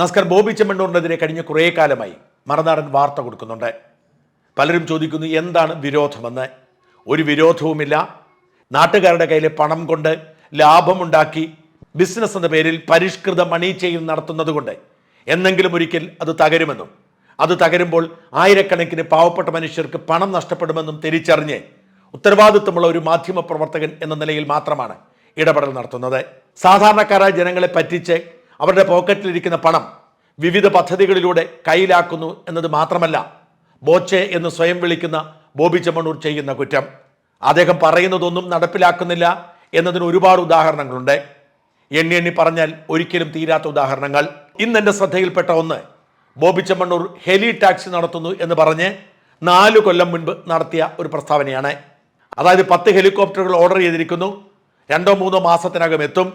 നമസ്കാരം ബോബി ചെമ്മണ്ണൂറിനെതിരെ കഴിഞ്ഞ കുറേ കാലമായി മറുനാടൻ വാർത്ത കൊടുക്കുന്നുണ്ട്. പലരും ചോദിക്കുന്നു എന്താണ് വിരോധമെന്ന്? ഒരു വിരോധവുമില്ല. നാട്ടുകാരുടെ കയ്യിലെ പണം കൊണ്ട് ലാഭമുണ്ടാക്കി ബിസിനസ് എന്ന പേരിൽ പരിഷ്കൃത മണി ചെയ്യൽ നടത്തുന്നതുകൊണ്ട് എന്നെങ്കിലും ഒരിക്കൽ അത് തകരുമെന്നും അത് തകരുമ്പോൾ ആയിരക്കണക്കിന് പാവപ്പെട്ട മനുഷ്യർക്ക് പണം നഷ്ടപ്പെടുമെന്നും തിരിച്ചറിഞ്ഞ് ഉത്തരവാദിത്വമുള്ള ഒരു മാധ്യമ പ്രവർത്തകൻ എന്ന നിലയിൽ മാത്രമാണ് ഇടപെടൽ നടത്തുന്നത്. സാധാരണക്കാരായ ജനങ്ങളെ പറ്റിച്ച് അവരുടെ പോക്കറ്റിലിരിക്കുന്ന പണം വിവിധ പദ്ധതികളിലൂടെ കയ്യിലാക്കുന്നു എന്നത് മാത്രമല്ല ബോച്ചെ എന്ന് സ്വയം വിളിക്കുന്ന ബോബി ചെമ്മണ്ണൂർ ചെയ്യുന്ന കുറ്റം. അദ്ദേഹം പറയുന്നതൊന്നും നടപ്പിലാക്കുന്നില്ല എന്നതിന് ഒരുപാട് ഉദാഹരണങ്ങളുണ്ട്. എണ്ണി എണ്ണി പറഞ്ഞാൽ ഒരിക്കലും തീരാത്ത ഉദാഹരണങ്ങൾ. ഇന്ന് എന്റെ ശ്രദ്ധയിൽപ്പെട്ട ഒന്ന് ബോബി ചെമ്മണ്ണൂർ ഹെലി ടാക്സി നടത്തുന്നു എന്ന് പറഞ്ഞ് നാല് കൊല്ലം മുൻപ് നടത്തിയ ഒരു പ്രസ്താവനയാണ്. അതായത് പത്ത് ഹെലികോപ്റ്ററുകൾ ഓർഡർ ചെയ്തിരിക്കുന്നു രണ്ടോ മൂന്നോ മാസത്തിനകം എത്തും.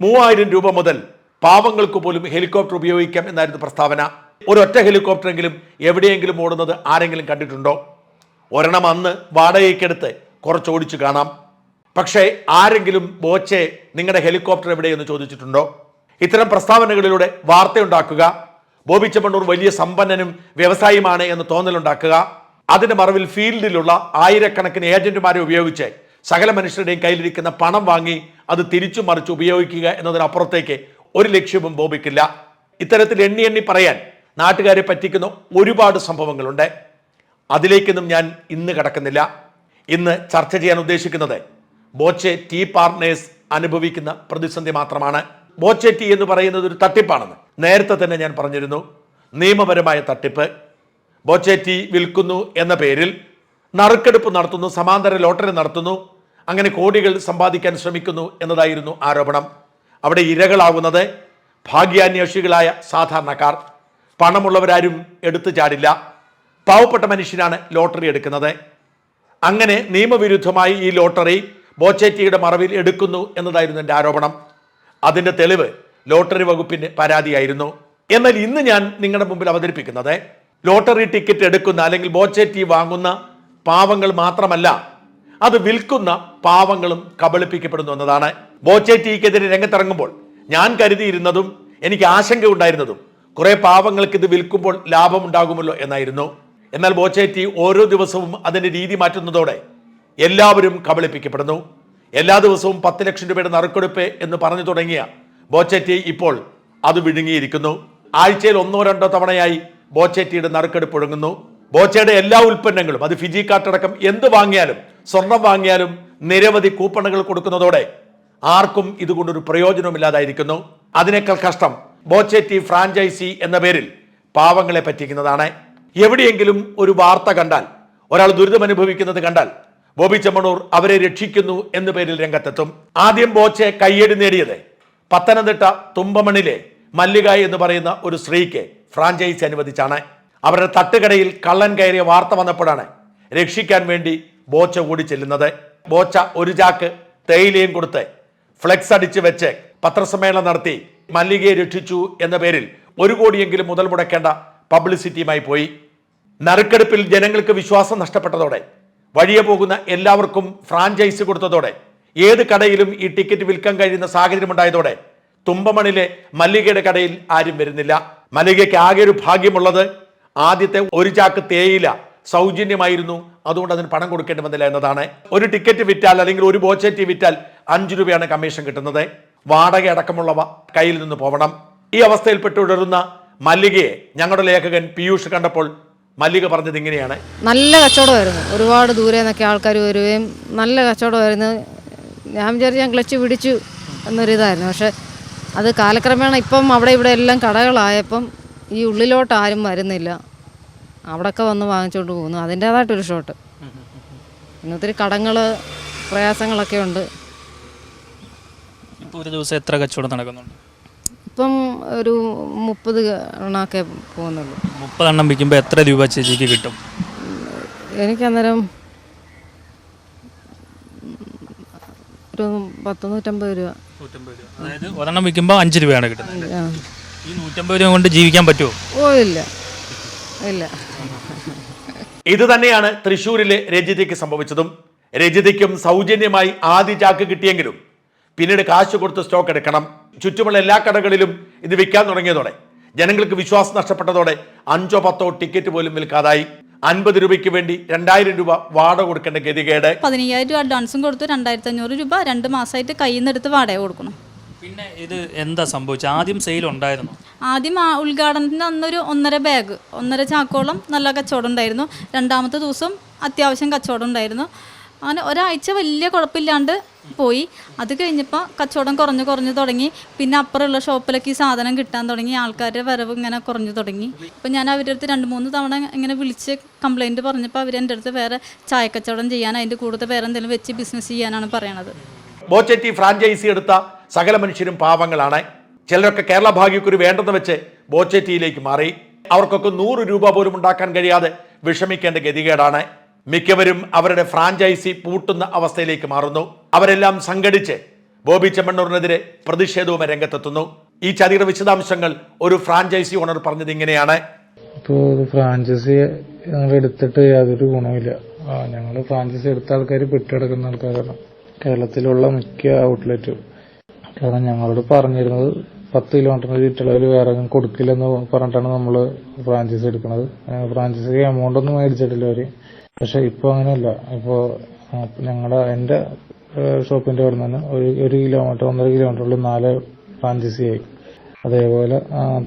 മൂവായിരം രൂപ മുതൽ പാവങ്ങൾക്ക് പോലും ഹെലികോപ്റ്റർ ഉപയോഗിക്കാം എന്നായിരുന്നു പ്രസ്താവന. ഒരൊറ്റ ഹെലികോപ്റ്ററെങ്കിലും എവിടെയെങ്കിലും ഓടുന്നത് ആരെങ്കിലും കണ്ടിട്ടുണ്ടോ? ഒരെണ്ണം അന്ന് വാടകയ്ക്കെടുത്ത് കുറച്ച് ഓടിച്ചു കാണാം. പക്ഷേ ആരെങ്കിലും ബോച്ചെ നിങ്ങളുടെ ഹെലികോപ്റ്റർ എവിടെയെന്ന് ചോദിച്ചിട്ടുണ്ടോ? ഇത്തരം പ്രസ്താവനകളിലൂടെ വാർത്തയുണ്ടാക്കുക. ബോബി ചെമ്മണ്ണൂർ വലിയ സമ്പന്നനും വ്യവസായിയുമാണ് എന്ന് തോന്നലുണ്ടാക്കുക. അതിന്റെ മറവിൽ ഫീൽഡിലുള്ള ആയിരക്കണക്കിന് ഏജന്റുമാരെ ഉപയോഗിച്ച് സകല മനുഷ്യരുടെയും കയ്യിലിരിക്കുന്ന പണം വാങ്ങി അത് തിരിച്ചു മറിച്ച് ഉപയോഗിക്കുക എന്നതിനപ്പുറത്തേക്ക് ഒരു ലക്ഷ്യവും ബോബിക്കില്ല. ഇത്തരത്തിൽ എണ്ണി എണ്ണി പറയാൻ നാട്ടുകാരെ പറ്റിക്കുന്ന ഒരുപാട് സംഭവങ്ങളുണ്ട്. അതിലേക്കൊന്നും ഞാൻ ഇന്ന് കടക്കുന്നില്ല. ഇന്ന് ചർച്ച ചെയ്യാൻ ഉദ്ദേശിക്കുന്നത് ബോച്ചെ ടീ പാർട്ട്നേഴ്സ് അനുഭവിക്കുന്ന പ്രതിസന്ധി മാത്രമാണ്. ബോച്ചെ ടീ എന്ന് പറയുന്നത് ഒരു തട്ടിപ്പാണെന്ന് നേരത്തെ തന്നെ ഞാൻ പറഞ്ഞിരുന്നു. നിയമപരമായ തട്ടിപ്പ്. ബോച്ചെ ടീ വിൽക്കുന്നു എന്ന പേരിൽ നറുക്കെടുപ്പ് നടത്തുന്നു സമാന്തര ലോട്ടറി നടത്തുന്നു അങ്ങനെ കോടികൾ സമ്പാദിക്കാൻ ശ്രമിക്കുന്നു എന്നതായിരുന്നു ആരോപണം. അവിടെ ഇരകളാവുന്നത് ഭാഗ്യാന്വേഷികളായ സാധാരണക്കാർ. പണമുള്ളവരാരും എടുത്തു ചാടില്ല. പാവപ്പെട്ട മനുഷ്യനാണ് ലോട്ടറി എടുക്കുന്നത്. അങ്ങനെ നിയമവിരുദ്ധമായി ഈ ലോട്ടറി ബോച്ചേറ്റിയുടെ മറവിൽ എടുക്കുന്നു എന്നതായിരുന്നു എന്റെ ആരോപണം. അതിന്റെ തെളിവ് ലോട്ടറി വകുപ്പിന് പരാതിയായിരുന്നു. എന്നാൽ ഇന്ന് ഞാൻ നിങ്ങളുടെ മുമ്പിൽ അവതരിപ്പിക്കുന്നത് ലോട്ടറി ടിക്കറ്റ് എടുക്കുന്ന അല്ലെങ്കിൽ ബോച്ചേറ്റി വാങ്ങുന്ന പാവങ്ങൾ മാത്രമല്ല അത് വിൽക്കുന്ന പാവങ്ങളും കബളിപ്പിക്കപ്പെടുന്നു എന്നതാണ്. ബോച്ചേറ്റിക്കെതിരെ രംഗത്തിറങ്ങുമ്പോൾ ഞാൻ കരുതിയിരുന്നതും എനിക്ക് ആശങ്ക ഉണ്ടായിരുന്നതും കുറെ പാവങ്ങൾക്ക് ഇത് വിൽക്കുമ്പോൾ ലാഭം ഉണ്ടാകുമല്ലോ എന്നായിരുന്നു. എന്നാൽ ബോച്ചേറ്റി ഓരോ ദിവസവും അതിന്റെ രീതി മാറ്റുന്നതോടെ എല്ലാവരും കബളിപ്പിക്കപ്പെടുന്നു. എല്ലാ ദിവസവും പത്ത് ലക്ഷം രൂപയുടെ നറുക്കെടുപ്പ് എന്ന് പറഞ്ഞു തുടങ്ങിയ ബോച്ചേറ്റി ഇപ്പോൾ അത് വിഴുങ്ങിയിരിക്കുന്നു. ആഴ്ചയിൽ ഒന്നോ രണ്ടോ തവണയായി ബോച്ചേറ്റിയുടെ നറുക്കെടുപ്പ് ഒഴുങ്ങുന്നു ബോച്ചയുടെ എല്ലാ ഉൽപ്പന്നങ്ങളും അത് ഫിജി കാട്ടടക്കം എന്ത് വാങ്ങിയാലും സ്വർണം വാങ്ങിയാലും നിരവധി കൂപ്പണുകൾ കൊടുക്കുന്നതോടെ ആർക്കും ഇതുകൊണ്ടൊരു പ്രയോജനമില്ലാതായിരിക്കുന്നു അതിനേക്കാൾ കഷ്ടം ബോച്ചേറ്റി ഫ്രാഞ്ചൈസി എന്ന പേരിൽ പാവങ്ങളെ പറ്റിക്കുന്നതാണ്. എവിടെയെങ്കിലും ഒരു വാർത്ത കണ്ടാൽ ഒരാൾ ദുരിതമനുഭവിക്കുന്നത് കണ്ടാൽ ബോബി ചെമ്മണൂർ അവരെ രക്ഷിക്കുന്നു എന്ന പേരിൽ രംഗത്തെത്തും. ആദ്യം ബോച്ചെ കയ്യടി നേടിയത് പത്തനംതിട്ട തുമ്പമണിലെ മല്ലിക എന്ന് പറയുന്ന ഒരു സ്ത്രീക്ക് ഫ്രാഞ്ചൈസി അനുവദിച്ചാണ്. അവരുടെ തട്ടുകടയിൽ കള്ളൻ കയറിയ വാർത്ത വന്നപ്പോഴാണ് രക്ഷിക്കാൻ വേണ്ടി ബോച്ച കൂടി ചെല്ലുന്നത്. ബോച്ച ഒരു ചാക്ക് തേയിലയും കൊടുത്ത് ഫ്ലെക്സ് അടിച്ച് വെച്ച് പത്രസമ്മേളനം നടത്തി മല്ലികയെ രക്ഷിച്ചു എന്ന പേരിൽ ഒരു കോടിയെങ്കിലും മുതൽ മുടക്കേണ്ട പബ്ലിസിറ്റിയുമായി പോയി. നറുക്കെടുപ്പിൽ ജനങ്ങൾക്ക് വിശ്വാസം നഷ്ടപ്പെട്ടതോടെ വഴിയെ പോകുന്ന എല്ലാവർക്കും ഫ്രാഞ്ചൈസ് കൊടുത്തതോടെ ഏത് കടയിലും ഈ ടിക്കറ്റ് വിൽക്കാൻ കഴിയുന്ന സാഹചര്യമുണ്ടായതോടെ തുമ്പമണിലെ മല്ലികയുടെ കടയിൽ ആരും വരുന്നില്ല. മല്ലികയ്ക്ക് ആകെ ഒരു ഭാഗ്യമുള്ളത് ആദ്യത്തെ ഒരു ചാക്ക് തേയില സൗജന്യമായിരുന്നു. അതുകൊണ്ട് അതിന് പണം കൊടുക്കേണ്ടി വന്നില്ല എന്നതാണ്. ഒരു ടിക്കറ്റ് വിറ്റാൽ അല്ലെങ്കിൽ ഒരു ബോച്ചറ്റി വിറ്റാൽ അഞ്ചു രൂപയാണ് കമ്മീഷൻ കിട്ടുന്നത്. വാടക അടക്കമുള്ളവ കയ്യിൽ നിന്ന് പോവണം. ഈ അവസ്ഥയിൽ തുടരുന്ന മല്ലികയെ ഞങ്ങളുടെ ലേഖകൻ പീയൂഷ് കണ്ടപ്പോൾ മല്ലിക പറഞ്ഞത് ഇങ്ങനെയാണ്. നല്ല കച്ചവടമായിരുന്നു. ഒരുപാട് ദൂരെ നിന്നൊക്കെ ആൾക്കാർ വരികയും നല്ല കച്ചവടമായിരുന്നു. ഞാൻ വിചാരിച്ചു ഞാൻ ക്ലച്ച് പിടിച്ചു എന്നൊരിതായിരുന്നു. പക്ഷെ അത് കാലക്രമേണ ഇപ്പം അവിടെ ഇവിടെ എല്ലാം കടകളായപ്പം ഈ ഉള്ളിലോട്ട് ആരും വരുന്നില്ല. അവിടെയൊക്കെ വന്ന് വാങ്ങിച്ചുകൊണ്ട് പോകുന്നു. അതിന്റേതായിട്ടൊരു ഷോട്ട് പിന്നെ ഒത്തിരി കടങ്ങൾ പ്രയാസങ്ങളൊക്കെ ഉണ്ട്. ഇപ്പോൾ ഒരു ദിവസം എത്ര കച്ചവടം നടക്കുന്നുണ്ട്? ഇപ്പം ഒരു മുപ്പത് എണ്ണമൊക്കെ പോകുന്നുള്ളൂ. മുപ്പതെണ്ണം വിൽക്കുമ്പോൾ എത്ര രൂപ ചേച്ചിക്ക് കിട്ടും? എനിക്കന്നേരം ഒരു പത്ത് നൂറ്റമ്പത് രൂപ. നൂറ്റമ്പത് രൂപ. അതായത് ഒരെണ്ണം വിൽക്കുമ്പോൾ അഞ്ച് രൂപയാണ് കിട്ടുന്നത്. ഈ നൂറ്റമ്പത് രൂപ കൊണ്ട് ജീവിക്കാൻ പറ്റുമോ ഓ ഇല്ല. ഇല്ല. ഇത് തന്നെയാണ് തൃശൂരിലെ രജിതയ്ക്ക് സംഭവിച്ചതും. രജിതയ്ക്കും സൗജന്യമായി ആദ്യ ചാക്ക് കിട്ടിയെങ്കിലും പിന്നീട് കാശ് കൊടുത്ത് സ്റ്റോക്ക് എടുക്കണം. ചുറ്റുമുള്ള എല്ലാ കടകളിലും ഇത് വിൽക്കാൻ തുടങ്ങിയതോടെ ജനങ്ങൾക്ക് വിശ്വാസം നഷ്ടപ്പെട്ടതോടെ അഞ്ചോ പത്തോ ടിക്കറ്റ് പോലും വിൽക്കാതായി. അൻപത് രൂപയ്ക്ക് വേണ്ടി രണ്ടായിരം രൂപ വാടക കൊടുക്കേണ്ട ഗതികേട്. പതിനയ്യായിരം രൂപ അഡ്വാൻസും കൊടുത്തു രണ്ടായിരത്തി അഞ്ഞൂറ് രൂപ രണ്ട് മാസമായിട്ട് കയ്യിൽ നിന്ന് എടുത്ത് വാടക കൊടുക്കണം. പിന്നെ ഇത് എന്താ സംഭവിച്ചത്? ആദ്യം സെയിൽ ഉണ്ടായിരുന്നു? ആദ്യം ആ ഉദ്ഘാടനത്തിന് അന്നൊരു ഒന്നര ബാഗ് ഒന്നര ചാക്കോളം നല്ല കച്ചവടം ഉണ്ടായിരുന്നു. രണ്ടാമത്തെ ദിവസം അത്യാവശ്യം കച്ചവടം ഉണ്ടായിരുന്നു. അങ്ങനെ ഒരാഴ്ച വലിയ കുഴപ്പമില്ലാണ്ട് പോയി. അത് കഴിഞ്ഞപ്പോൾ കച്ചവടം കുറഞ്ഞു കുറഞ്ഞു തുടങ്ങി. പിന്നെ അപ്പുറമുള്ള ഷോപ്പിലൊക്കെ ഈ സാധനം കിട്ടാൻ തുടങ്ങി. ആൾക്കാരുടെ വരവ് ഇങ്ങനെ കുറഞ്ഞു തുടങ്ങി. അപ്പം ഞാൻ അവരുടെ അടുത്ത് രണ്ട് മൂന്ന് തവണ ഇങ്ങനെ വിളിച്ച് കംപ്ലൈന്റ് പറഞ്ഞപ്പോൾ അവർ എന്റെ അടുത്ത് വേറെ ചായക്കച്ചവടം ചെയ്യാൻ അതിന്റെ കൂടുതൽ വേറെ എന്തെങ്കിലും വെച്ച് ബിസിനസ് ചെയ്യാനാണ് പറയണത്. ബോച്ചറ്റി ഫ്രാഞ്ചൈസി എടുത്ത സകല മനുഷ്യരും പാവങ്ങളാണ്. ചിലരൊക്കെ കേരള ഭാഗ്യക്കുരു വേണ്ടെന്ന് വെച്ച് ബോച്ചേറ്റിയിലേക്ക് മാറി. അവർക്കൊക്കെ നൂറ് രൂപ പോലും ഉണ്ടാക്കാൻ കഴിയാതെ വിഷമിക്കേണ്ട ഗതികേടാണ്. മിക്കവരും അവരുടെ ഫ്രാഞ്ചൈസി പൂട്ടുന്ന അവസ്ഥയിലേക്ക് മാറുന്നു. അവരെല്ലാം സംഘടിച്ച് ബോബി ചെമ്മണ്ണൂറിനെതിരെ പ്രതിഷേധവും രംഗത്തെത്തുന്നു. ഈ ചതിയുടെ വിശദാംശങ്ങൾ ഒരു ഫ്രാഞ്ചൈസി ഓണർ പറഞ്ഞത് ഇങ്ങനെയാണ്. ഇപ്പോ ഫ്രാഞ്ചൈസി എടുത്തിട്ട് യാതൊരു ഗുണമില്ല ഞങ്ങൾ ഫ്രാഞ്ചൈസി എടുത്ത ആൾക്കാർ പെട്ടെടുക്കുന്ന ആൾക്കാരാണ്. കേരളത്തിലുള്ള മിക്ക ഔട്ട്ലെറ്റും. കാരണം ഞങ്ങളോട് പറഞ്ഞിരുന്നത്. പത്ത് കിലോമീറ്ററിന് ചുറ്റളവിൽ വേറെ കൊടുക്കില്ലെന്ന് പറഞ്ഞിട്ടാണ് നമ്മൾ ഫ്രാഞ്ചൈസ് എടുക്കുന്നത് ഫ്രാഞ്ചൈസിക്ക് എമൗണ്ട് ഒന്നും മേടിച്ചിട്ടില്ല അവർ. പക്ഷെ ഇപ്പോൾ അങ്ങനെയല്ല. ഇപ്പോൾ ഞങ്ങളുടെ എന്റെ ഷോപ്പിന്റെ അവിടെ നിന്ന് ഒരു ഒരു കിലോമീറ്റർ ഒന്നര കിലോമീറ്ററിൽ നാല് ഫ്രാഞ്ചൈസി ആയി. അതേപോലെ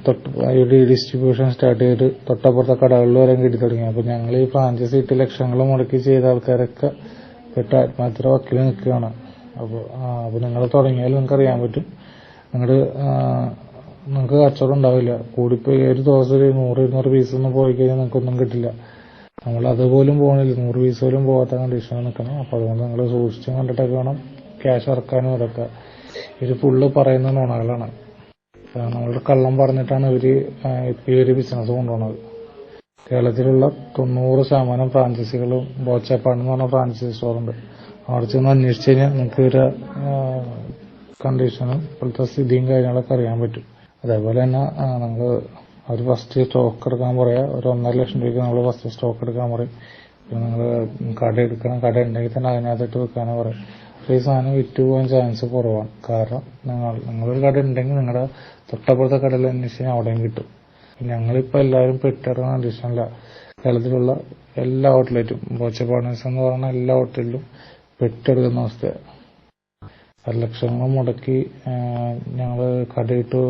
തൊട്ട് ഒരു ഡിസ്ട്രിബ്യൂഷൻ സ്റ്റാർട്ട് ചെയ്തിട്ട് തൊട്ടപ്പുറത്തെ കടകളിൽ വരെ കിട്ടി തുടങ്ങി അപ്പൊ ഞങ്ങൾ ഈ ഫ്രാഞ്ചൈസി ഇട്ട് ലക്ഷങ്ങൾ മുടക്കി ചെയ്ത ആൾക്കാരൊക്കെ പെട്ട ആത്മഹത്യ വക്കിൽ നിൽക്കുകയാണ്. അപ്പോൾ അപ്പൊ നിങ്ങൾ തുടങ്ങിയാൽ നിങ്ങൾക്ക് അറിയാൻ പറ്റും നിങ്ങളുടെ നിങ്ങൾക്ക് കച്ചവടം ഉണ്ടാവില്ല. കൂടിപ്പോയി ഒരു ദിവസം നൂറ് ഇരുന്നൂറ് പീസ് ഒന്നും പോയി കഴിഞ്ഞാൽ നിങ്ങൾക്കൊന്നും കിട്ടില്ല. നമ്മൾ അതുപോലും പോകണില്ല നൂറ് പീസ് പോലും പോകാത്ത കണ്ടീഷനിൽ നിൽക്കണം അപ്പൊ അതുകൊണ്ട് നിങ്ങൾ സൂക്ഷിച്ചും കണ്ടിട്ടൊക്കെ വേണം. ക്യാഷ് ഇറക്കാനും ഇതൊക്കെ ഇത് ഫുള്ള് പറയുന്ന നുണകളാണ്. നമ്മളുടെ കള്ളം പറഞ്ഞിട്ടാണ് ഇവർ ഈ ഒരു ബിസിനസ് കൊണ്ടുപോകുന്നത് കേരളത്തിലുള്ള തൊണ്ണൂറ് ശതമാനം ഫ്രാഞ്ചൈസികളും ബോച്ചപ്പാടെന്ന് പറഞ്ഞ ഫ്രാഞ്ചൈസി സ്റ്റോറുണ്ട് അവിടെ ചെന്ന് അന്വേഷിച്ച് കഴിഞ്ഞാൽ നമുക്ക് ഒരു കണ്ടീഷനും ഇപ്പോഴത്തെ സ്ഥിതിയും കാര്യങ്ങളൊക്കെ അറിയാൻ പറ്റും. അതേപോലെ തന്നെ നമ്മൾ അവർ ഫസ്റ്റ് സ്റ്റോക്ക് എടുക്കാൻ പറയാ ഒരു ഒന്നര ലക്ഷം രൂപയ്ക്ക് നമ്മൾ ഫസ്റ്റ് സ്റ്റോക്ക് എടുക്കാൻ പറയും. പിന്നെ നിങ്ങൾ കട എടുക്കണം കട ഉണ്ടെങ്കിൽ തന്നെ അതിനകത്തിട്ട് വെക്കാനേ പറയും. ഈ സാധനം വിറ്റ് പോകാൻ ചാൻസ് കുറവാണ് കാരണം നിങ്ങൾ നിങ്ങളൊരു കട ഉണ്ടെങ്കിൽ നിങ്ങളുടെ തൊട്ടപ്പുറത്തെ കടയിൽ അന്വേഷിച്ച് അവിടെയും കിട്ടും. ഞങ്ങളിപ്പോൾ എല്ലാവരും പെട്ടിറങ്ങുന്ന കണ്ടീഷനില്ല കേരളത്തിലുള്ള എല്ലാ ഔട്ട്ലെറ്റും ബോച്ച പാർട്ണേഴ്സ് എന്ന് പറയുന്ന എല്ലാ ഔട്ട്ലെറ്റിലും പെട്ടെടുക്കുന്ന അവസ്ഥയാണ് പല ലക്ഷങ്ങൾ മുടക്കി ഞങ്ങൾ കടയിട്ട്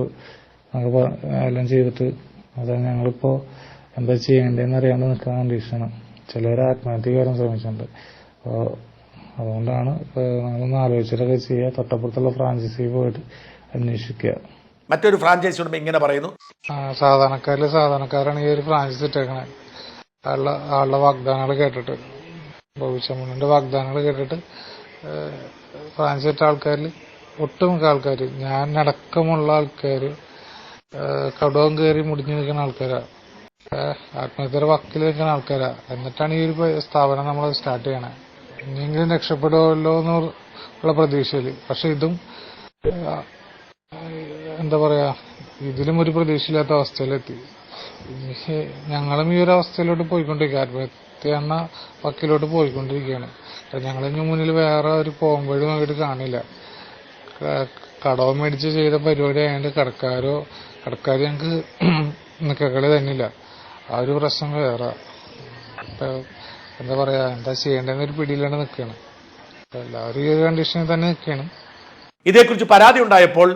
ഞങ്ങൾ എല്ലാം ചെയ്തിട്ട് അത് ഞങ്ങളിപ്പോ എന്താ ചെയ്യേണ്ടതെന്ന് അറിയാണ്ട് നിൽക്കുന്ന കണ്ടീഷനാണ് ചിലർ ആത്മഹത്യ ചെയ്യാൻ ശ്രമിച്ചിട്ടുണ്ട്. അപ്പോൾ അതുകൊണ്ടാണ് നമ്മളൊന്ന് ആലോചിച്ചിട്ടൊക്കെ ചെയ്യുക തൊട്ടപ്പുറത്തുള്ള ഫ്രാഞ്ചൈസി പോയിട്ട് അന്വേഷിക്കുക മറ്റൊരു ഫ്രാഞ്ചൈസി ഉടമ ഇങ്ങനെ പറയുന്നു. സാധാരണക്കാരിൽ സാധാരണക്കാരിൽ സാധാരണക്കാരാണ് ഈ ഒരു ഫ്രാഞ്ചൈസി ഇട്ടേക്കണേ. ആളുടെ ആളുടെ വാഗ്ദാനങ്ങൾ കേട്ടിട്ട്. ഭവിഷ്യമുണ്ണിന്റെ വാഗ്ദാനങ്ങൾ കേട്ടിട്ട് ഇട്ട ആൾക്കാരിൽ ഒട്ടുമിക്ക ആൾക്കാർ ഞാൻ അടക്കമുള്ള ആൾക്കാർ കടവും കയറി മുടിഞ്ഞു നിൽക്കുന്ന ആൾക്കാരാ. ആത്മഹത്യയുടെ വക്കിൽ നിൽക്കുന്ന ആൾക്കാരാ. എന്നിട്ടാണ് ഈ ഒരു സ്ഥാപനം നമ്മൾ സ്റ്റാർട്ട് ചെയ്യണേ. ഇനിയെങ്കിലും രക്ഷപ്പെടുമല്ലോ എന്നുള്ള പ്രതീക്ഷയിൽ പക്ഷെ ഇതും എന്താ പറയാ ഇതിലും ഒരു പ്രതീക്ഷയില്ലാത്ത അവസ്ഥയിലെത്തി. ഞങ്ങളും ഈ ഒരു അവസ്ഥയിലോട്ട് പോയിക്കൊണ്ടിരിക്കുക ആത്മഹത്യ എന്ന വക്കിലോട്ട് പോയിക്കൊണ്ടിരിക്കുകയാണ്. ഞങ്ങൾ ഇനി മുന്നിൽ വേറെ ഒരു പോകുമ്പോഴും അങ്ങോട്ട് കാണില്ല. കടവ മേടിച്ച് ചെയ്ത പരിപാടി ആയതുകൊണ്ട് കടക്കാരോ കടക്കാർ ഞങ്ങൾക്ക് നിക്കകളി തന്നില്ല. ആ ഒരു പ്രശ്നം വേറെ. എന്താ പറയാ എന്താ ചെയ്യേണ്ടതെന്നൊരു പിടിയിലാണ് നിൽക്കുകയാണ് എല്ലാവരും ഈ ഒരു കണ്ടീഷനിൽ തന്നെ നിൽക്കുകയാണ് ഇതേക്കുറിച്ച് പരാതി ഉണ്ടായപ്പോൾ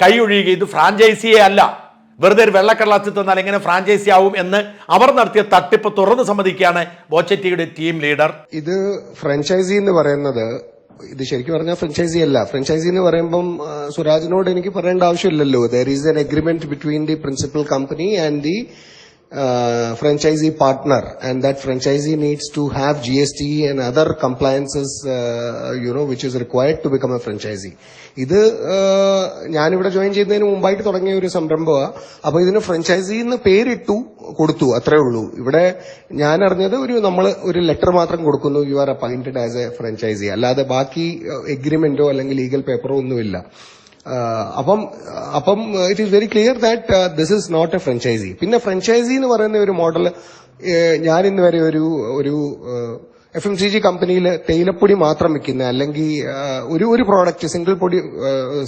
കൈ കൈയൊഴിയുക ഇത് ഫ്രാഞ്ചൈസിയെ അല്ല. വെറുതെ ഒരു വെള്ളക്കള്ളാത്തി തന്നാൽ എങ്ങനെ ഫ്രാഞ്ചൈസി ആവും എന്ന് അവർ നടത്തിയ തട്ടിപ്പ് തുറന്ന് സമ്മതിക്കുകയാണ് ബോച്ചറ്റിയുടെ ടീം ലീഡർ ഇത് ഫ്രാഞ്ചൈസി എന്ന് പറയുന്നത് ഇത് ശരിക്കും പറഞ്ഞാൽ ഫ്രാഞ്ചൈസി അല്ല. ഫ്രാഞ്ചൈസി എന്ന് പറയുമ്പം സുരാജിനോട് എനിക്ക് പറയേണ്ട ആവശ്യമില്ലല്ലോ. There is an agreement between the principal company and the franchisee partner and that franchisee needs to have GST and other compliances uh, you know which is required to become a franchisee. ഇത് ഞാൻ ഞാനിവിടെ join ചെയ്യുന്നതിന് മുമ്പായിട്ട് തുടങ്ങിയ ഒരു സംരംഭമാണ് അപ്പൊ ഇതിന് ഫ്രഞ്ചൈസി എന്ന് പേരിട്ടു കൊടുത്തു അത്രേ ഉള്ളൂ. ഇവിടെ ഞാൻ അറിഞ്ഞത് ഒരു നമ്മൾ ഒരു ലെറ്റർ മാത്രം കൊടുക്കുന്നു you are appointed as a franchise അല്ലാതെ ബാക്കി എഗ്രിമെന്റോ അല്ലെങ്കിൽ ലീഗൽ പേപ്പറോ ഒന്നുമില്ല. അപ്പം അപ്പം it is very clear that this is not a franchise പിന്നെ ഫ്രഞ്ചൈസി എന്ന് പറയുന്ന ഒരു മോഡൽ ഞാൻ ഇന്ന് വരെ ഒരു ഒരു എഫ് എം സി ജി കമ്പനിയിൽ തേയിലപ്പൊടി മാത്രം വിൽക്കുന്ന അല്ലെങ്കിൽ ഒരു ഒരു പ്രോഡക്റ്റ് സിംഗിൾ പൊടി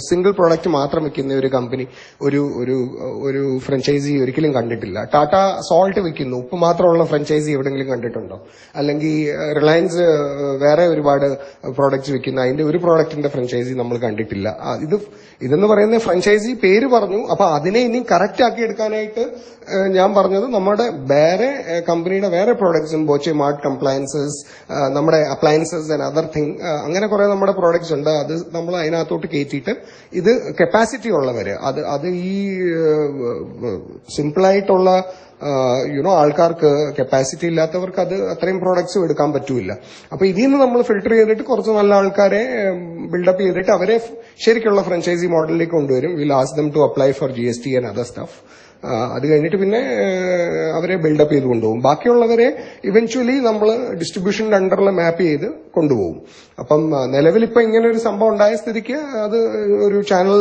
സിംഗിൾ പ്രോഡക്റ്റ് മാത്രം വിൽക്കുന്ന ഒരു കമ്പനി ഒരു ഒരു ഒരു ഫ്രഞ്ചൈസി ഒരിക്കലും കണ്ടിട്ടില്ല. ടാറ്റ സോൾട്ട് വിൽക്കുന്നു. ഉപ്പ് മാത്രമുള്ള ഫ്രഞ്ചൈസി എവിടെയെങ്കിലും കണ്ടിട്ടുണ്ടോ? അല്ലെങ്കിൽ റിലയൻസ് വേറെ ഒരുപാട് പ്രോഡക്റ്റ്സ് വിൽക്കുന്ന അതിന്റെ ഒരു പ്രോഡക്റ്റിന്റെ ഫ്രഞ്ചൈസി നമ്മൾ കണ്ടിട്ടില്ല. ഇത് ഇതെന്ന് പറയുന്ന ഫ്രഞ്ചൈസി പേര് പറഞ്ഞു. അപ്പൊ അതിനെ ഇനി കറക്റ്റ് ആക്കി എടുക്കാനായിട്ട് ഞാൻ പറഞ്ഞത് നമ്മുടെ വേറെ കമ്പനിയുടെ വേറെ പ്രോഡക്ട്സും ബോച്ചെ മാർട്ട് കംപ്ലയൻസസ് നമ്മുടെ അപ്ലയൻസസ് ആൻഡ് അതർ തിങ് അങ്ങനെ കുറെ നമ്മുടെ പ്രോഡക്ട്സ് ഉണ്ട്. അത് നമ്മൾ അതിനകത്തോട്ട് കയറ്റിയിട്ട് ഇത് കപ്പാസിറ്റി ഉള്ളവര് അത് അത് ഈ സിമ്പിളായിട്ടുള്ള യുനോ ആൾക്കാർക്ക് കപ്പാസിറ്റി ഇല്ലാത്തവർക്ക് അത് അത്രയും പ്രോഡക്ട്സും എടുക്കാൻ പറ്റൂല അപ്പൊ ഇതിൽ നിന്ന് നമ്മൾ ഫിൽട്ടർ ചെയ്തിട്ട് കുറച്ച് നല്ല ആൾക്കാരെ ബിൽഡപ്പ് ചെയ്തിട്ട് അവരെ ശരിക്കുള്ള ഫ്രഞ്ചൈസി മോഡലിലേക്ക് കൊണ്ടുവരും. Will ask them to apply for G S T and other stuff അത് കഴിഞ്ഞിട്ട് പിന്നെ അവരെ ബിൽഡപ്പ് ചെയ്ത് കൊണ്ടുപോകും. ബാക്കിയുള്ളവരെ ഇവൻച്വലി നമ്മൾ ഡിസ്ട്രിബ്യൂഷന്റെ അണ്ടറിൽ മാപ്പ് ചെയ്ത് കൊണ്ടുപോകും. അപ്പം നിലവിൽ ഇപ്പൊ ഇങ്ങനെ ഒരു സംഭവം ഉണ്ടായ സ്ഥിതിക്ക് അത് ഒരു ചാനൽ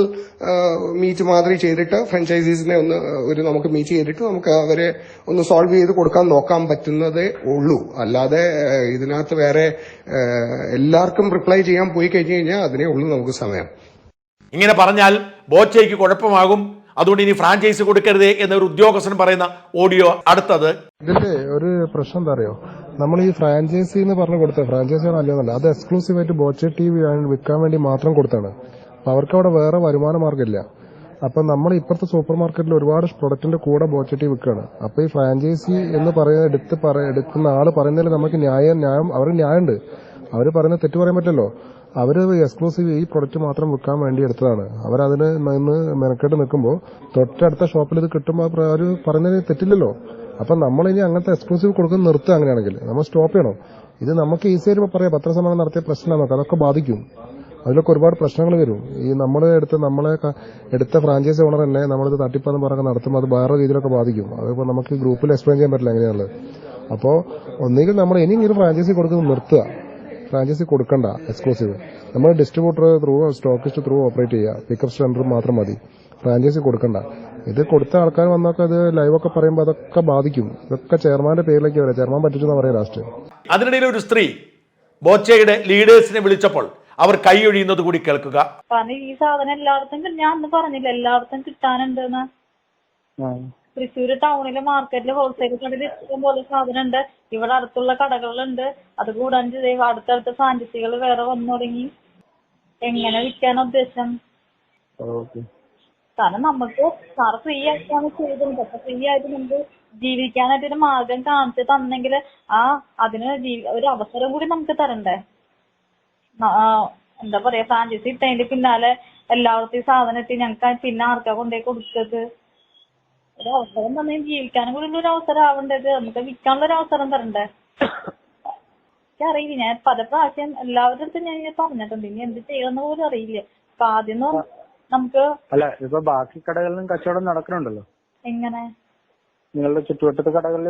മീറ്റ് മാതിരി ചെയ്തിട്ട് ഫ്രാഞ്ചൈസീസിനെ ഒന്ന് ഒരു നമുക്ക് മീറ്റ് ചെയ്തിട്ട് നമുക്ക് അവരെ ഒന്ന് സോൾവ് ചെയ്ത് കൊടുക്കാൻ നോക്കാൻ പറ്റുന്നതേ ഉള്ളൂ. അല്ലാതെ ഇതിനകത്ത് വേറെ എല്ലാവർക്കും റിപ്ലൈ ചെയ്യാൻ പോയി കഴിഞ്ഞു കഴിഞ്ഞാൽ അതിനേ ഉള്ളൂ നമുക്ക് സമയം. ഇങ്ങനെ പറഞ്ഞാൽ ബോച്ചയ്ക്ക് കുഴപ്പമാകും. അതുകൊണ്ട് ഇനി ഫ്രാഞ്ചൈസി കൊടുക്കരുത് എന്നൊരു ഉദ്യോഗസ്ഥൻ പറയുന്ന ഓഡിയോ അടുത്തത്. ഇതിന്റെ ഒരു പ്രശ്നം എന്താ അറിയോ? നമ്മൾ ഈ ഫ്രാഞ്ചൈസി എന്ന് പറഞ്ഞു കൊടുത്ത ഫ്രാഞ്ചൈസി അല്ലെന്നല്ല അത് എക്സ്ക്ലൂസീവ് ആയിട്ട് ബോച്ച ടി വി വിൽക്കാൻ വേണ്ടി മാത്രം കൊടുത്താണ് അപ്പൊ അവർക്ക് അവിടെ വേറെ വരുമാന മാർഗമില്ല. അപ്പൊ നമ്മൾ ഇപ്പോഴത്തെ സൂപ്പർ മാർക്കറ്റിൽ ഒരുപാട് പ്രൊഡക്റ്റിന്റെ കൂടെ ബോച്ചട്ടി വിൽക്കുകയാണ്. അപ്പൊ ഈ ഫ്രാഞ്ചൈസി എന്ന് പറയുന്ന എടുത്ത് എടുക്കുന്ന ആൾ പറയുന്നതിൽ നമുക്ക് ന്യായം ന്യായം അവർ ന്യായമുണ്ട്. അവർ പറയുന്നത് തെറ്റ് പറയാൻ പറ്റല്ലോ അവർ എക്സ്ക്ലൂസീവ് ഈ പ്രൊഡക്റ്റ് മാത്രം വിൽക്കാൻ വേണ്ടി എടുത്തതാണ്. അവരതിന് നിന്ന് മെനക്കെട്ട് നിൽക്കുമ്പോൾ തൊട്ടടുത്ത ഷോപ്പിൽ ഇത് കിട്ടുമ്പോൾ അവർ പറയുന്നതിന് തെറ്റില്ലല്ലോ. അപ്പൊ നമ്മൾ ഇനി അങ്ങനത്തെ എക്സ്ക്ലൂസീവ് കൊടുക്കുന്ന നിർത്തുക അങ്ങനെയാണെങ്കിൽ. നമ്മൾ സ്റ്റോപ്പ് ചെയ്യണം. ഇത് നമുക്ക് ഈസി ആയിട്ട് പറയാം. പത്രസമ്മേളനം നടത്തിയ പ്രശ്നമാണ് അതൊക്കെ ബാധിക്കും. അതിലൊക്കെ ഒരുപാട് പ്രശ്നങ്ങൾ വരും. ഈ നമ്മൾ എടുത്ത് നമ്മളെ എടുത്ത ഫ്രാഞ്ചൈസി ഓണർ തന്നെ നമ്മളിത് തട്ടിപ്പെന്ന് പറഞ്ഞ് നടത്തുമ്പോൾ അത് വേറെ രീതിയിലൊക്കെ ബാധിക്കും. അതിപ്പോൾ നമുക്ക് ഗ്രൂപ്പിൽ എക്സ്പ്ലെയിൻ ചെയ്യാൻ പറ്റില്ല എങ്ങനെയാണുള്ളത് അപ്പോൾ ഒന്നുകിൽ നമ്മൾ ഇനിയെങ്കിലും ഫ്രാഞ്ചൈസി കൊടുക്കുന്നത് നിർത്തുക. ഫ്രാഞ്ചൈസി കൊടുക്കണ്ട എക്സ്ക്ലൂസീവ് നമ്മൾ distributor through stockist through operate ചെയ്യുക. പിക്കപ്പ് സെന്റർ മാത്രം മതി. ഫ്രാഞ്ചൈസി കൊടുക്കണ്ട. ഇത് കൊടുത്ത ആൾക്കാർ വന്നൊക്കെ അത് ലൈവൊക്കെ പറയുമ്പോൾ അതൊക്കെ ബാധിക്കും. ഇതൊക്കെ ചെയർമാന്റെ പേരിലേക്ക് വരാം. ചെയർമാൻ പറ്റിച്ചെന്ന് പറയാം ലാസ്റ്റ് അതിനിടയിൽ ഒരു സ്ത്രീ ബോച്ചയുടെ ലീഡേഴ്സിനെ വിളിച്ചപ്പോൾ അവർ കൈയൊഴിയുന്നത് കൂടി കേൾക്കുക. കാരണം ഈ സാധനം എല്ലായിടത്തും ഞാൻ അന്ന് പറഞ്ഞില്ല. എല്ലായിടത്തും കിട്ടാനുണ്ടെന്ന്. തൃശ്ശൂര് ടൗണിലെ മാർക്കറ്റിൽ ഹോൾസെയിൽ കടയിൽ ഇഷ്ടം പോലെ സാധനം ഉണ്ട് ഇവിടെ അടുത്തുള്ള കടകളുണ്ട്. അത് കൂടാണ്ട് അടുത്തടുത്ത ഫ്രാഞ്ചൈസികൾ വേറെ വന്നു തുടങ്ങി. എങ്ങനെ വിൽക്കാൻ ഉദ്ദേശം? കാരണം നമുക്ക് സാർ ഫ്രീ ആയിട്ടാണ് ചെയ്തത് അപ്പൊ ഫ്രീ ആയിട്ട് നമുക്ക് ജീവിക്കാനായിട്ട് ഒരു മാർഗം കാണിച്ചു തന്നെങ്കിൽ ആ അതിന് ഒരു അവസരം കൂടി നമുക്ക് തരണ്ടേ? എന്താ പറയാ ഫ്രാഞ്ചൈസി ഇട്ടതിന്റെ പിന്നാലെ എല്ലാവർക്കും ഈ സാധനം എത്തി. ഞങ്ങൾക്ക് പിന്നെ ആർക്കാ കൊണ്ടേ കൊടുത്തത്? ഒരു അവസരം തന്നെ ജീവിക്കാനും കൂടി ഒരു അവസരം ആവേണ്ടത് നമുക്ക് വിൽക്കാനുള്ള ഒരു അവസരം തരണ്ടേ? എനിക്കറിയില്ല. ഞാൻ പല പ്രാവശ്യം എല്ലാവരുടെ അടുത്തും ഞാൻ ഇങ്ങനെ പറഞ്ഞിട്ടുണ്ട്. ഇനി എന്ത് ചെയ്യണമെന്ന് പോലും അറിയില്ല. അപ്പൊ ആദ്യം നമുക്ക് അല്ല ഇപ്പൊ ബാക്കി കടകളിലും കച്ചവടം നടക്കണുണ്ടല്ലോ. എങ്ങനെ? നിങ്ങളുടെ ചുറ്റുവട്ടത്തെ കടകളിൽ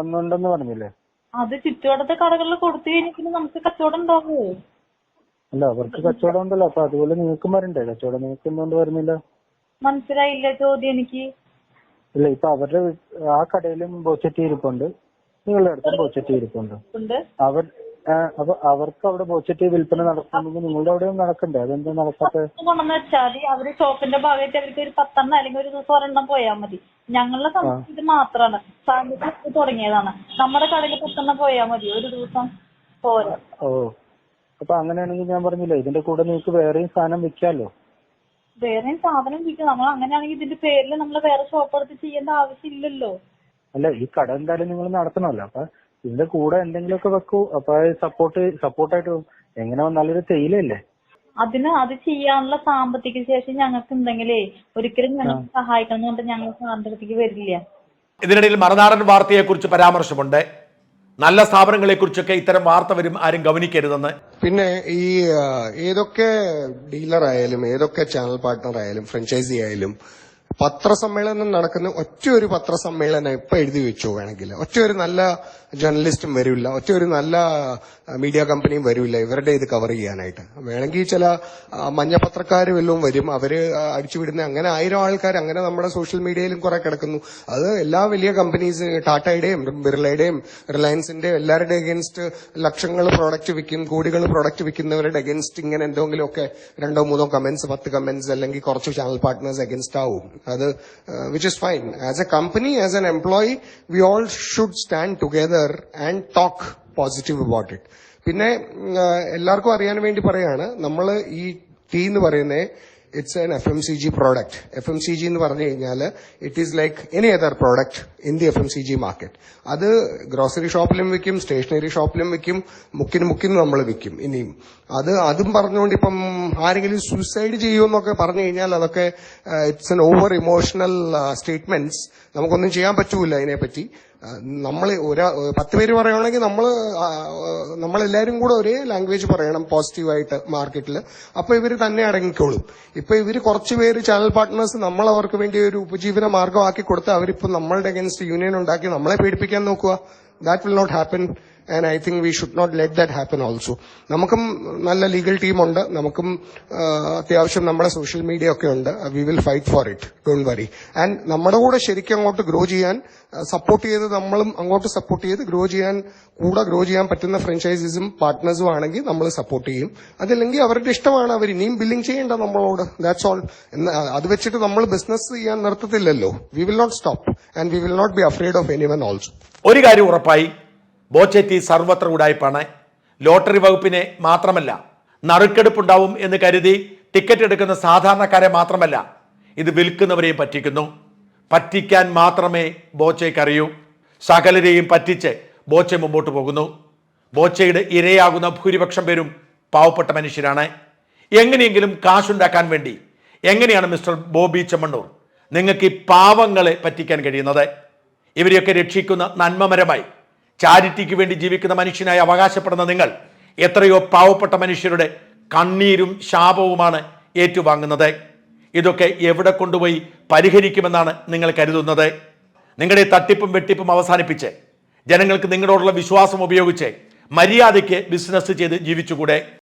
വന്നുണ്ടെന്ന് പറഞ്ഞില്ലേ? അത് ചുറ്റുവട്ടത്തെ കടകളിൽ കൊടുത്തു കഴിഞ്ഞിട്ട് നമുക്ക് കച്ചവടം ഉണ്ടാവുമോ? അല്ല അവർക്ക് കച്ചവടം ഉണ്ടല്ലോ. അപ്പൊ അതുപോലെ നിങ്ങൾക്കും വരണ്ടേ കച്ചവടം നിങ്ങൾക്ക് എന്തുകൊണ്ട് വരുന്നില്ല? മനസ്സിലായില്ല ചോദ്യം എനിക്ക്. ഇല്ല ഇപ്പൊ അവരുടെ ആ കടയിലും ബോച്ചറ്റി ഇരിപ്പുണ്ട്. നിങ്ങളുടെ അടുത്തും ബോച്ചറ്റി ഇരിപ്പുണ്ട്. അവർ അപ്പൊ അവർക്ക് അവിടെ ബോച്ചറ്റി വിൽപ്പന നടക്കുന്നുണ്ടെങ്കിൽ നിങ്ങളുടെ അവിടെയും നടക്കണ്ടേ? അതെന്താ നടക്കാത്ത? കൊണ്ടെന്ന് വെച്ചാൽ അവർ ഷോപ്പിന്റെ ഭാഗമായിട്ട് അവർക്ക് ഒരു പത്തെണ്ണം അല്ലെങ്കിൽ ഒരു ദിവസം ഒരെണ്ണം പോയാൽ മതി. ഞങ്ങളുടെ സംബന്ധിച്ച് മാത്രമാണ്. സാങ്കേതിക തുടങ്ങിയതാണ്. നമ്മുടെ കടയിൽ പത്തെണ്ണം പോയാൽ മതി. ഒരു ദിവസം പോരാ. ഓ. അപ്പൊ അങ്ങനെയാണെങ്കിൽ ഞാൻ പറഞ്ഞില്ലേ ഇതിന്റെ കൂടെ നിങ്ങൾക്ക് വേറെയും സാധനം വിൽക്കാമല്ലോ വേറെയും സാധനം വിൽക്കാം. നമ്മൾ അങ്ങനെയാണെങ്കിൽ ഇതിന്റെ പേരിൽ നമ്മൾ വേറെ ഷോപ്പ് എടുത്ത് ചെയ്യേണ്ട ആവശ്യമില്ലല്ലോ. അല്ല ഈ കട എന്തായാലും നിങ്ങൾ നടത്തണമല്ലോ. അപ്പൊ ഇതിന്റെ കൂടെ എന്തെങ്കിലുമൊക്കെ വെക്കൂ. അപ്പൊ സപ്പോർട്ട് സപ്പോർട്ടായിട്ട് എങ്ങനെ വന്നാലും ഒരു തേയിലല്ലേ അതിന് അത് ചെയ്യാനുള്ള സാമ്പത്തിക ശേഷി ഞങ്ങൾക്ക് ഉണ്ടെങ്കിലേ ഒരിക്കലും ഞങ്ങൾ സഹായിക്കണം കൊണ്ട് ഞങ്ങൾ സാറിന്റെ അടുത്തേക്ക് വരില്ല ഇതിനിടയിൽ മറുനാടൻ വാർത്തയെക്കുറിച്ച് പരാമർശമുണ്ട്. നല്ല സ്ഥാപനങ്ങളെക്കുറിച്ചൊക്കെ ഇത്തരം വാർത്ത വരും ആരും ഗവനിക്കരുതെന്ന്. പിന്നെ ഈ ഏതൊക്കെ ഡീലർ ആയാലും ഏതൊക്കെ ചാനൽ പാർട്ട്ണർ ആയാലും ഫ്രഞ്ചൈസി ആയാലും പത്രസമ്മേളനം നടക്കുന്ന ഒറ്റ ഒരു പത്രസമ്മേളനം ഇപ്പൊ എഴുതി വെച്ചോ വേണമെങ്കിൽ. ഒറ്റ ഒരു നല്ല ജേർണലിസ്റ്റും വരില്ല. ഒറ്റ ഒരു നല്ല മീഡിയ കമ്പനിയും വരില്ല. ഇവരുടെ ഇത് കവർ ചെയ്യാനായിട്ട്. വേണമെങ്കിൽ ചില മഞ്ഞ മഞ്ഞപത്രക്കാർ വല്ലതും വരും. അവർ അടിച്ചുവിടുന്ന അങ്ങനെ ആയിരം ആൾക്കാർ അങ്ങനെ നമ്മുടെ സോഷ്യൽ മീഡിയയിലും കുറെ കിടക്കുന്നു. അത് എല്ലാ വലിയ കമ്പനീസ് ടാറ്റയുടെയും ബിർളയുടെയും റിലയൻസിന്റെയും എല്ലാവരുടെയും അഗേൻസ്റ്റ് ലക്ഷങ്ങൾ പ്രോഡക്റ്റ് വിൽക്കും കോടികൾ പ്രോഡക്റ്റ് വിൽക്കുന്നവരുടെ അഗേൻസ്റ്റ് ഇങ്ങനെ എന്തെങ്കിലുമൊക്കെ രണ്ടോ മൂന്നോ കമന്റ്സ് പത്ത് കമന്റ്സ് അല്ലെങ്കിൽ കുറച്ച് ചാനൽ പാർട്ട്നേഴ്സ് അഗേൻസ്റ്റ് ആവും. അത് which is fine as a company as an employee we all should stand together and talk positive about it പിന്നെ ഉം, ആ, എല്ലാവർക്കും അറിയാൻ വേണ്ടി പറയാണ് നമ്മൾ ഈ ടീ എന്ന് പറയുന്നത് it's an F M C G product F M C G എന്ന് പറഞ്ഞു കഴിഞ്ഞാൽ it is like any other product in the F M C G market അത് ഗ്രോസറി ഷോപ്പിലും വിൽക്കും സ്റ്റേഷനറി ഷോപ്പിലും വിൽക്കും മുക്കിന് മുക്കിന് നമ്മൾ വിൽക്കും ഇനിയും. അത് അതും പറഞ്ഞുകൊണ്ട് ഇപ്പം ആരെങ്കിലും സൂസൈഡ് ചെയ്യുമെന്നൊക്കെ പറഞ്ഞു കഴിഞ്ഞാൽ അതൊക്കെ it's an over emotional statements നമുക്കൊന്നും ചെയ്യാൻ പറ്റൂല അതിനെപ്പറ്റി നമ്മൾ ഒരാ പത്ത് പേര് പറയുകയാണെങ്കിൽ നമ്മൾ നമ്മളെല്ലാവരും കൂടെ ഒരേ ലാംഗ്വേജ് പറയണം പോസിറ്റീവായിട്ട് മാർക്കറ്റിൽ അപ്പൊ ഇവർ തന്നെ അടങ്ങിക്കോളും. ഇപ്പൊ ഇവർ കുറച്ച് പേര് ചാനൽ പാർട്ട്നേഴ്സ് നമ്മൾ അവർക്ക് വേണ്ടി ഒരു ഉപജീവന മാർഗമാക്കി കൊടുത്ത് അവരിപ്പോ നമ്മളുടെ അഗൈൻസ്റ്റ് യൂണിയൻ ഉണ്ടാക്കി നമ്മളെ പേടിപ്പിക്കാൻ നോക്കുക that will not happen and I think we should not let that happen also നമുക്കും നല്ല ലീഗൽ ടീമുണ്ട് നമുക്കും അത്യാവശ്യം നമ്മുടെ സോഷ്യൽ മീഡിയ ഒക്കെ ഉണ്ട്. We will fight for it don't worry and നമ്മുടെ കൂടെ ശരിക്കും അങ്ങോട്ട് ഗ്രോ ചെയ്യാൻ സപ്പോർട്ട് ചെയ്ത് നമ്മളും അങ്ങോട്ട് സപ്പോർട്ട് ചെയ്ത് ഗ്രോ ചെയ്യാൻ കൂടെ ഗ്രോ ചെയ്യാൻ പറ്റുന്ന ഫ്രഞ്ചൈസീസും പാർട്ട്നേഴ്സും ആണെങ്കിൽ നമ്മൾ സപ്പോർട്ട് ചെയ്യും. അതില്ലെങ്കിൽ അവരുടെ ഇഷ്ടമാണ് അവർ ഇനിയും ബില്ലിംഗ് ചെയ്യേണ്ട നമ്മളോട്. ദാറ്റ്സ് ഓൾ അത് വെച്ചിട്ട് നമ്മൾ ബിസിനസ് ചെയ്യാൻ നിർത്തത്തില്ലല്ലോ. We will not stop and we will not be afraid of anyone also ഒരു കാര്യം ഉറപ്പായി. ബോച്ചെത്തി സർവത്ര ഉടായ്പാണ്. ലോട്ടറി വകുപ്പിനെ മാത്രമല്ല നറുക്കെടുപ്പുണ്ടാവും എന്ന് കരുതി ടിക്കറ്റ് എടുക്കുന്ന സാധാരണക്കാരെ മാത്രമല്ല ഇത് വിൽക്കുന്നവരെയും പറ്റിക്കുന്നു. പറ്റിക്കാൻ മാത്രമേ ബോച്ചയ്ക്കറിയൂ. സകലരെയും പറ്റിച്ച് ബോച്ച മുമ്പോട്ട് പോകുന്നു. ബോച്ചയുടെ ഇരയാകുന്ന ഭൂരിപക്ഷം പേരും പാവപ്പെട്ട മനുഷ്യരാണ്. എങ്ങനെയെങ്കിലും കാശുണ്ടാക്കാൻ വേണ്ടി എങ്ങനെയാണ് മിസ്റ്റർ ബോബി ചെമ്മണ്ണൂർ നിങ്ങൾക്ക് ഈ പാവങ്ങളെ പറ്റിക്കാൻ കഴിയുന്നത്? ഇവരെയൊക്കെ രക്ഷിക്കുന്ന നന്മമരമായി ചാരിറ്റിക്ക് വേണ്ടി ജീവിക്കുന്ന മനുഷ്യനായി അവകാശപ്പെടുന്ന നിങ്ങൾ എത്രയോ പാവപ്പെട്ട മനുഷ്യരുടെ കണ്ണീരും ശാപവുമാണ് ഏറ്റുവാങ്ങുന്നത്. ഇതൊക്കെ എവിടെ കൊണ്ടുപോയി പരിഹരിക്കുമെന്നാണ് നിങ്ങൾ കരുതുന്നത്. നിങ്ങളുടെ തട്ടിപ്പും വെട്ടിപ്പും അവസാനിപ്പിച്ച് ജനങ്ങൾക്ക് നിങ്ങളോടുള്ള വിശ്വാസം ഉപയോഗിച്ച് മര്യാദയ്ക്ക് ബിസിനസ് ചെയ്ത് ജീവിച്ചുകൂടെ?